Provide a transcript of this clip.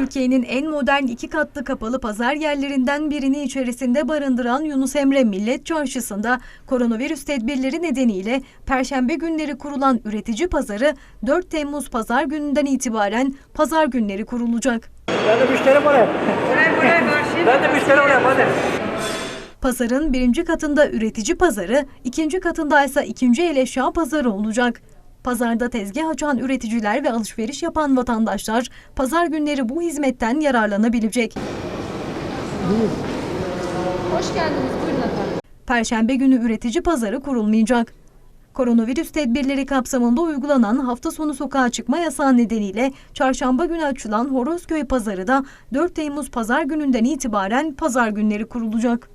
Türkiye'nin en modern iki katlı kapalı pazar yerlerinden birini içerisinde barındıran Yunus Emre Millet Çarşısı'nda koronavirüs tedbirleri nedeniyle Perşembe günleri kurulan üretici pazarı 4 Temmuz pazar gününden itibaren pazar günleri kurulacak. Ben de müşteri buraya. Ben de müşteri buraya hadi. Pazarın birinci katında üretici pazarı, ikinci katında ise ikinci el eşya pazarı olacak. Pazarda tezgah açan üreticiler ve alışveriş yapan vatandaşlar pazar günleri bu hizmetten yararlanabilecek. Hoş geldiniz. Buyurun efendim. Perşembe günü üretici pazarı kurulmayacak. Koronavirüs tedbirleri kapsamında uygulanan hafta sonu sokağa çıkma yasağı nedeniyle çarşamba günü açılan Horozköy pazarı da 4 Temmuz pazar gününden itibaren pazar günleri kurulacak.